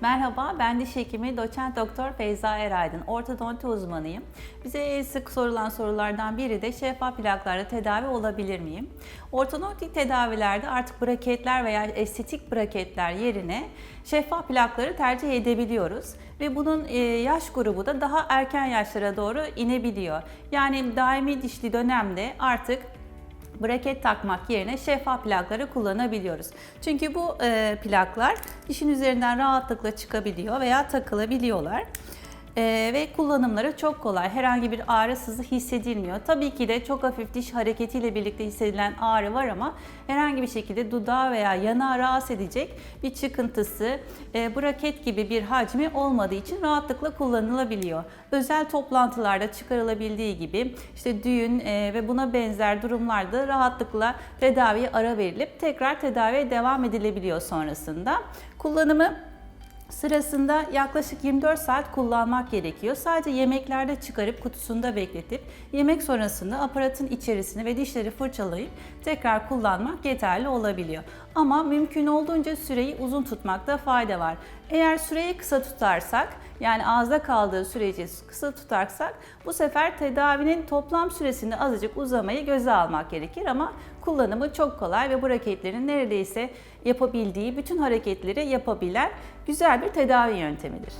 Merhaba, ben diş hekimi doçent doktor Feyza Eraydın. Ortodonti uzmanıyım. Bize sık sorulan sorulardan biri de şeffaf plaklarla tedavi olabilir miyim? Ortodontik tedavilerde artık braketler veya estetik braketler yerine şeffaf plakları tercih edebiliyoruz. Ve bunun e, yaş grubu da daha erken yaşlara doğru inebiliyor. Yani daimi dişli dönemde artık braket takmak yerine şeffaf plakları kullanabiliyoruz. Çünkü bu e, plaklar dişin üzerinden rahatlıkla çıkabiliyor veya takılabiliyorlar. E, ve kullanımları çok kolay. Herhangi bir ağrı sızı hissedilmiyor. Tabii ki de çok hafif diş hareketiyle birlikte hissedilen ağrı var ama herhangi bir şekilde dudağı veya yanağı rahatsız edecek bir çıkıntısı, e, braket gibi bir hacmi olmadığı için rahatlıkla kullanılabiliyor. Özel toplantılarda çıkarılabildiği gibi işte düğün e, ve buna benzer durumlarda rahatlıkla tedaviye ara verilip tekrar tedaviye devam edilebiliyor sonrasında. Kullanımı Sırasında yaklaşık 24 saat kullanmak gerekiyor. Sadece yemeklerde çıkarıp kutusunda bekletip yemek sonrasında aparatın içerisini ve dişleri fırçalayıp tekrar kullanmak yeterli olabiliyor. Ama mümkün olduğunca süreyi uzun tutmakta fayda var. Eğer süreyi kısa tutarsak yani ağızda kaldığı süreci kısa tutarsak bu sefer tedavinin toplam süresini azıcık uzamayı göze almak gerekir ama kullanımı çok kolay ve bu hareketlerin neredeyse yapabildiği bütün hareketleri yapabilen güzel bir tedavi yöntemidir.